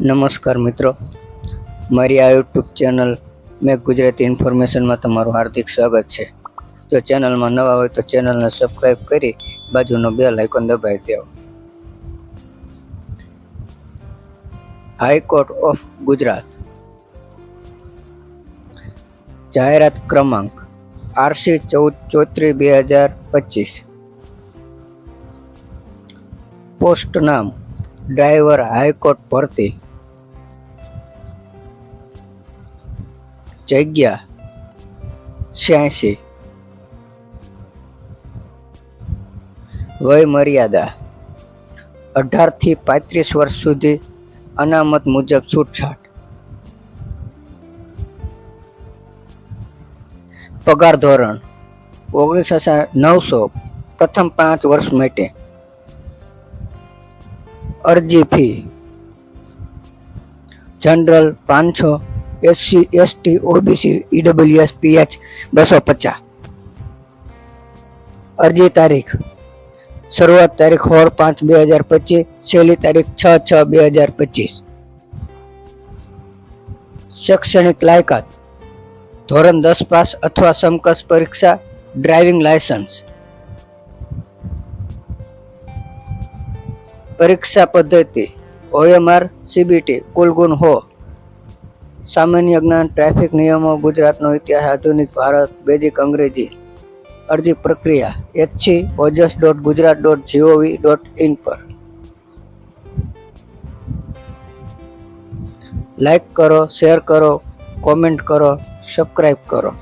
નમસ્કાર મિત્રો. મારી આ યુટ્યુબ ચેનલ મેં ગુજરાતી ઇન્ફોર્મેશનમાં તમારું હાર્દિક સ્વાગત છે. જો ચેનલમાં નવા હોય તો ચેનલને સબસ્ક્રાઈબ કરી બાજુનો બેલ આઇકોન દબાવી દેવો. High court of Gujarat. જાહેરાત ક્રમાંક આરસી ચૌદ ચોત્રીસ બે હજાર પચીસ. પોસ્ટ નામ ડ્રાઈવર હાઈકોર્ટ ભરતી જગ્યા છ્યાસી વય મર્યાદા અઢારથી પાંત્રીસ વર્ષ સુધી અનામત મુજબ છૂટછાટ. પગાર ધોરણ ઓગણીસ હજાર નવસો પ્રથમ પાંચ વર્ષ માટે. અરજી ફી. જનરલ પાંચસો SC ST OBC EWS PH બસો પચાસ અરજી તારીખ શરૂઆત તારીખ સોળ પાંચ બે હજાર પચીસ છેલ્લી તારીખ છ છ બે હજાર પચીસ શૈક્ષણિક લાયકાત ધોરણ દસ પાસ અથવા સમકક્ષ પરીક્ષા ડ્રાઇવિંગ લાયસન્સ પરીક્ષા પદ્ધતિ ઓએમઆર સીબીટી કુલ ગુણ હો સામાન્ય જ્ઞાન, ટ્રાફિક નિયમો, ગુજરાતનો ઇતિહાસ, આધુનિક ભારત બેદિક અંગ્રેજી, અરજી પ્રક્રિયા HC Ojas dot Gujarat dot GOV dot in પર. લાઈક કરો શેર કરો કોમેન્ટ કરો સબસ્ક્રાઈબ કરો.